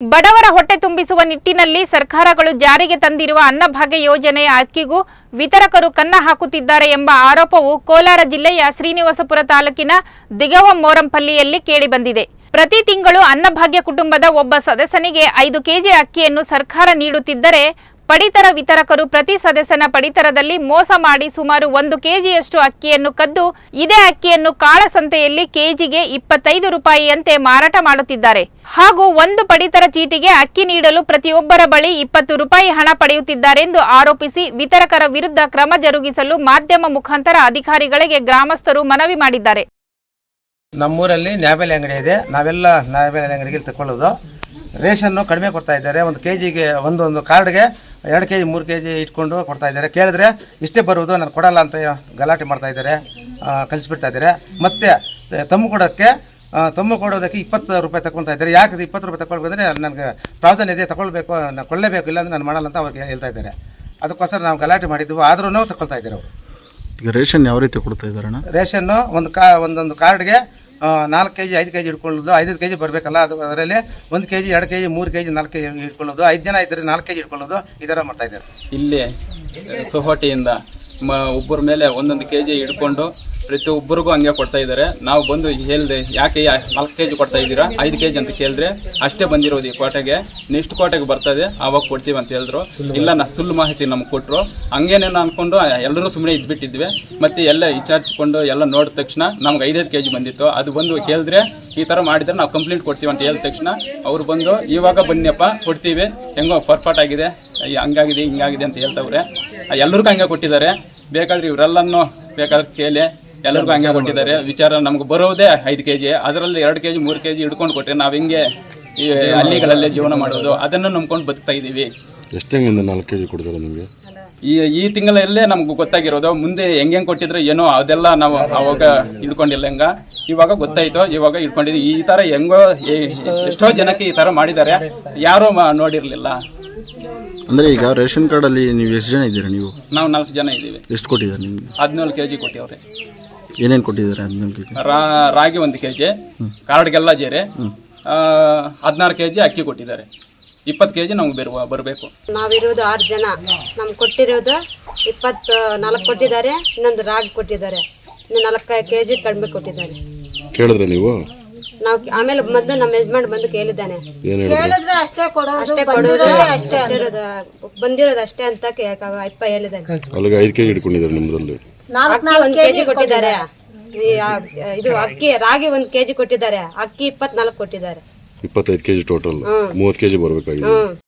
ಬಡವರ ಹೊಟ್ಟೆ ತುಂಬಿಸುವ ನಿಟ್ಟಿನಲ್ಲಿ ಸರ್ಕಾರಗಳು ಜಾರಿಗೆ ತಂದಿರುವ ಅನ್ನಭಾಗ್ಯ ಯೋಜನೆಯ ಅಕ್ಕಿಗೂ ವಿತರಕರು ಕನ್ನ ಹಾಕುತ್ತಿದ್ದಾರೆ ಎಂಬ ಆರೋಪವು ಕೋಲಾರ ಜಿಲ್ಲೆಯ ಶ್ರೀನಿವಾಸಪುರ ತಾಲೂಕಿನ ದಿಗವ ಮೋರಂಪಲ್ಲಿಯಲ್ಲಿ ಕೇಳಿಬಂದಿದೆ. ಪ್ರತಿ ತಿಂಗಳು ಅನ್ನಭಾಗ್ಯ ಕುಟುಂಬದ ಒಬ್ಬ ಸದಸ್ಯನಿಗೆ ಐದು ಕೆಜಿ ಅಕ್ಕಿಯನ್ನು ಸರ್ಕಾರ ನೀಡುತ್ತಿದ್ದರೆ ಪಡಿತರ ವಿತರಕರು ಪ್ರತಿ ಸದಸ್ಯನ ಪಡಿತರದಲ್ಲಿ ಮೋಸ ಮಾಡಿ ಸುಮಾರು ಒಂದು ಕೆಜಿಯಷ್ಟು ಅಕ್ಕಿಯನ್ನು ಕದ್ದು, ಇದೇ ಅಕ್ಕಿಯನ್ನು ಕಾಳಸಂತೆಯಲ್ಲಿ ಕೆಜಿಗೆ ಇಪ್ಪತ್ತೈದು ರೂಪಾಯಿಯಂತೆ ಮಾರಾಟ ಮಾಡುತ್ತಿದ್ದಾರೆ. ಹಾಗೂ ಒಂದು ಪಡಿತರ ಚೀಟಿಗೆ ಅಕ್ಕಿ ನೀಡಲು ಪ್ರತಿಯೊಬ್ಬರ ಬಳಿ ಇಪ್ಪತ್ತು ರೂಪಾಯಿ ಹಣ ಪಡೆಯುತ್ತಿದ್ದಾರೆ ಎಂದು ಆರೋಪಿಸಿ ವಿತರಕರ ವಿರುದ್ಧ ಕ್ರಮ ಜರುಗಿಸಲು ಮಾಧ್ಯಮ ಮುಖಾಂತರ ಅಧಿಕಾರಿಗಳಿಗೆ ಗ್ರಾಮಸ್ಥರು ಮನವಿ ಮಾಡಿದ್ದಾರೆ. ನಮ್ಮೂರಲ್ಲಿ ನ್ಯಾಯಬೆಲೆ ಅಂಗಡಿ ಇದೆ. ನಾವೆಲ್ಲ ನ್ಯಾಯಬೆಲೆ ಅಂಗಡಿಗೆ ತಗೊಳ್ಳೋದು ರೇಷನ್ನು ಕಡಿಮೆ ಕೊಡ್ತಾ ಇದ್ದಾರೆ. ಒಂದು ಕೆ ಜಿಗೆ ಒಂದೊಂದು ಕಾರ್ಡ್ಗೆ ಎರಡು ಕೆ ಜಿ ಮೂರು ಕೆ ಜಿ ಇಟ್ಕೊಂಡು ಕೊಡ್ತಾ ಇದ್ದಾರೆ. ಕೇಳಿದ್ರೆ ಇಷ್ಟೇ ಬರುವುದು ನಾನು ಕೊಡಲ್ಲ ಅಂತ ಗಲಾಟೆ ಮಾಡ್ತಾ ಇದ್ದಾರೆ. ಕಲಿಸ್ಬಿಡ್ತಾ ಇದ್ದಾರೆ. ಮತ್ತೆ ತಮ್ಮ ಕೊಡೋಕ್ಕೆ ತಮ್ಮ ಕೊಡೋದಕ್ಕೆ ಇಪ್ಪತ್ತು ರೂಪಾಯಿ ತಗೊಳ್ತಾ ಇದ್ದಾರೆ. ಯಾಕೆ ಇಪ್ಪತ್ತು ರೂಪಾಯಿ ತಗೊಳ್ಬೇಕಂದ್ರೆ ನನಗೆ ಪ್ರಾವಧಾನ ಇದೆ ತಗೊಳ್ಬೇಕು ನಾನು ಕೊಡಲೇಬೇಕು ಇಲ್ಲಾಂದ್ರೆ ನಾನು ಮಾಡಲ್ಲ ಅಂತ ಅವ್ರಿಗೆ ಹೇಳ್ತಾ ಇದ್ದಾರೆ. ಅದಕ್ಕೋಸ್ಕರ ನಾವು ಗಲಾಟೆ ಮಾಡಿದ್ದೆವು. ಆದ್ರೂ ತಗೊಳ್ತಾ ಇದ್ದಾರೆ ಅವರು. ಈಗ ರೇಷನ್ ಯಾವ ರೀತಿ ಕೊಡ್ತಾ ಇದ್ದಾರೆ ರೇಷನ್ನು ಒಂದು ಕಾ ಒಂದೊಂದು ಕಾರ್ಡ್ಗೆ ನಾಲ್ಕು ಕೆ ಜಿ ಐದು ಕೆ ಜಿ ಇಟ್ಕೊಳ್ಳೋದು ಐದು ಕೆ ಜಿ ಬರಬೇಕಲ್ಲ, ಅದು ಅದರಲ್ಲಿ ಒಂದು ಕೆ ಜಿ ಎರಡು ಕೆ ಜಿ ಮೂರು ಕೆ ಜಿ ನಾಲ್ಕು ಕೆ ಜಿ ಇಟ್ಕೊಳ್ಳೋದು ಐದು ಜನ ಇದ್ದರೆ ನಾಲ್ಕು ಕೆ ಜಿ ಇಟ್ಕೊಳ್ಳೋದು ಈ ಥರ ಮಾಡ್ತಾಯಿದ್ದಾರೆ ಇಲ್ಲಿ, ಸೊಹೋಟಿಯಿಂದ ಮ ಒಬ್ಬರ ಮೇಲೆ ಒಂದೊಂದು ಕೆ ಜಿ ಹಿಡ್ಕೊಂಡು ಪ್ರತಿಯೊಬ್ಬರಿಗೂ ಹಂಗೆ ಕೊಡ್ತಾ ಇದ್ದಾರೆ. ನಾವು ಬಂದು ಹೇಳಿದೆ, ಯಾಕೆ ನಾಲ್ಕು ಕೆ ಜಿ ಕೊಡ್ತಾ ಇದ್ದೀರಾ? ಐದು ಕೆ ಜಿ ಅಂತ ಕೇಳಿದ್ರೆ, ಅಷ್ಟೇ ಬಂದಿರೋದು ಈ ಕೋಟೆಗೆ. ನೆಕ್ಸ್ಟ್ ಕೋಟೆಗೆ ಬರ್ತದೆ ಆವಾಗ ಕೊಡ್ತೀವಿ ಅಂತ ಹೇಳಿದ್ರು. ಇಲ್ಲ ನಾ ಸುಳ್ಳು ಮಾಹಿತಿ ನಮ್ಗೆ ಕೊಟ್ಟರು ಹಂಗೇನೇನು ಅಂದ್ಕೊಂಡು ಎಲ್ಲರೂ ಸುಮ್ಮನೆ ಇದ್ಬಿಟ್ಟಿದ್ವಿ. ಮತ್ತೆ ಎಲ್ಲ ವಿಚಾರಿಸ್ಕೊಂಡು ಎಲ್ಲ ನೋಡಿದ ತಕ್ಷಣ ನಮ್ಗೆ ಐದೈದು ಕೆ ಜಿ ಬಂದಿತ್ತು. ಅದು ಬಂದು ಕೇಳಿದ್ರೆ, ಈ ಥರ ಮಾಡಿದರೆ ನಾವು ಕಂಪ್ಲೇಂಟ್ ಕೊಡ್ತೀವಿ ಅಂತ ಹೇಳಿದ ತಕ್ಷಣ ಅವ್ರು ಬಂದು, ಇವಾಗ ಬನ್ನಿಯಪ್ಪ, ಕೊಡ್ತೀವಿ. ಹೆಂಗೋ ಪರ್ಫಾಟ್ ಆಗಿದೆ. ಹಂಗಾಗಿದೆ, ಹಿಂಗಾಗಿದೆ ಅಂತ ಹೇಳ್ತವ್ರೆ. ಎಲ್ಲರಿಗೂ ಹಂಗೆ ಕೊಟ್ಟಿದ್ದಾರೆ. ಬೇಕಾದ್ರೆ ಇವರೆಲ್ಲನೂ ಬೇಕಾದ್ರೆ ಕೇಳಿ ಎಲ್ಲರಿಗೂ ಹಂಗೆ ಕೊಟ್ಟಿದ್ದಾರೆ. ವಿಚಾರ ನಮ್ಗೆ ಬರೋದೇ ಐದು ಕೆ ಜಿ ಅದರಲ್ಲಿ ಎರಡು ಕೆ ಜಿ ಮೂರು ಕೆ ಜಿ ಹಿಡ್ಕೊಂಡು ಕೊಟ್ಟರೆ ನಾವು ಹೆಂಗೆ ಈ ಹಳ್ಳಿಗಳಲ್ಲೇ ಜೀವನ ಮಾಡೋದು ಅದನ್ನು ನಂಬ್ಕೊಂಡು ಬದುಕ್ತಾ ಇದ್ದೀವಿ. ಎಷ್ಟು ಹೆಂಗಿಂದ ನಾಲ್ಕು ಕೆ ಜಿ ಕೊಡ್ತಾರೆ ನಿಮಗೆ? ಈ ಈ ತಿಂಗಳಲ್ಲೇ ನಮ್ಗೆ ಗೊತ್ತಾಗಿರೋದು ಮುಂದೆ ಹೆಂಗ್ ಹೆಂಗ್ ಕೊಟ್ಟಿದ್ರೆ ಏನೋ ಅದೆಲ್ಲ ನಾವು ಅವಾಗ ಹಿಡ್ಕೊಂಡಿಲ್ಲ ಹೆಂಗ? ಇವಾಗ ಗೊತ್ತಾಯ್ತು ಇವಾಗ ಹಿಡ್ಕೊಂಡಿದ್ವಿ. ಈ ತರ ಹೆಂಗೋ ಎಷ್ಟೋ ಜನಕ್ಕೆ ಈ ತರ ಮಾಡಿದ್ದಾರೆ. ಯಾರೂ ನೋಡಿರ್ಲಿಲ್ಲ. ಅಂದರೆ ಈಗ ರೇಷನ್ ಕಾರ್ಡಲ್ಲಿ ನೀವು ಎಷ್ಟು ಜನ ಇದ್ದೀರಾ ನೀವು? ನಾವು ನಾಲ್ಕು ಜನ ಇದ್ದೀವಿ. ಎಷ್ಟು ಕೊಟ್ಟಿದ್ದಾರೆ ನಿಮಗೆ? ಹದಿನೇಳು ಕೆ ಜಿ ಕೊಟ್ಟಿವ್ರೆ. ಏನೇನು ಕೊಟ್ಟಿದ್ದಾರೆ ಹದಿನೇಳು ಕೆ ಜಿ ರಾ- ರಾಗಿ ಒಂದು ಕೆ ಜಿ ಕಾರ್ಡ್ಗೆಲ್ಲ ಜೇರೆ ಹದಿನಾರು ಕೆ ಜಿ ಅಕ್ಕಿ ಕೊಟ್ಟಿದ್ದಾರೆ. ಇಪ್ಪತ್ತು ಕೆ ಜಿ ನಮ್ಗೆ ಬರುವ ಬರಬೇಕು. ನಾವಿರೋದು ಆರು ಜನ. ನಮ್ಗೆ ಕೊಟ್ಟಿರೋದು ಇಪ್ಪತ್ತು ನಾಲ್ಕು ಕೊಟ್ಟಿದ್ದಾರೆ ಇನ್ನೊಂದು ರಾಗಿ ಕೊಟ್ಟಿದ್ದಾರೆ. ಇನ್ನು ನಾಲ್ಕು ಕೆ ಜಿ ಕಡಿಮೆ ಕೊಟ್ಟಿದ್ದಾರೆ. ಕೇಳಿದ್ರೆ ನೀವು? ನಾವು ಆಮೇಲೆ ಮೊದಲು ನಮ್ಮ ಯಜಮಾನ್ ಬಂದು ಕೇಳಿದ್ದಾನೆ. ಏನು ಹೇಳಿದ್ರೆ? ಅಷ್ಟೇ ಕೊಡೋದು ಅಷ್ಟೇ ಇರೋದು ಬಂದಿರೋದು ಅಷ್ಟೇ ಅಂತ ಕೇ- ಅಪ್ಪ ಹೇಳಿದ್ದಾನೆ. ಅಲ್ಲಿಗೆ ಐದು ಕೆ ಜಿ ಇಟ್ಕೊಂಡಿದ್ದಾರೆ ನಿಮ್ಮದ್ರಲ್ಲಿ ಅಕ್ಕಿ ಒಂದು ಕೆಜಿ ಕೊಟ್ಟಿದ್ದಾರೆ. ಈ ಆ- ಇದು ಅಕ್ಕಿ ರಾಗಿ ಒಂದ್ ಕೆಜಿ ಕೊಟ್ಟಿದ್ದಾರೆ. ಅಕ್ಕಿ ಇಪ್ಪತ್ನಾಲ್ಕು ಕೊಟ್ಟಿದ್ದಾರೆ. ಇಪ್ಪತ್ತೈದು ಕೆಜಿ ಟೋಟಲ್ ಮೂವತ್ತು ಕೆಜಿ ಬರಬೇಕಾಗಿದೆ.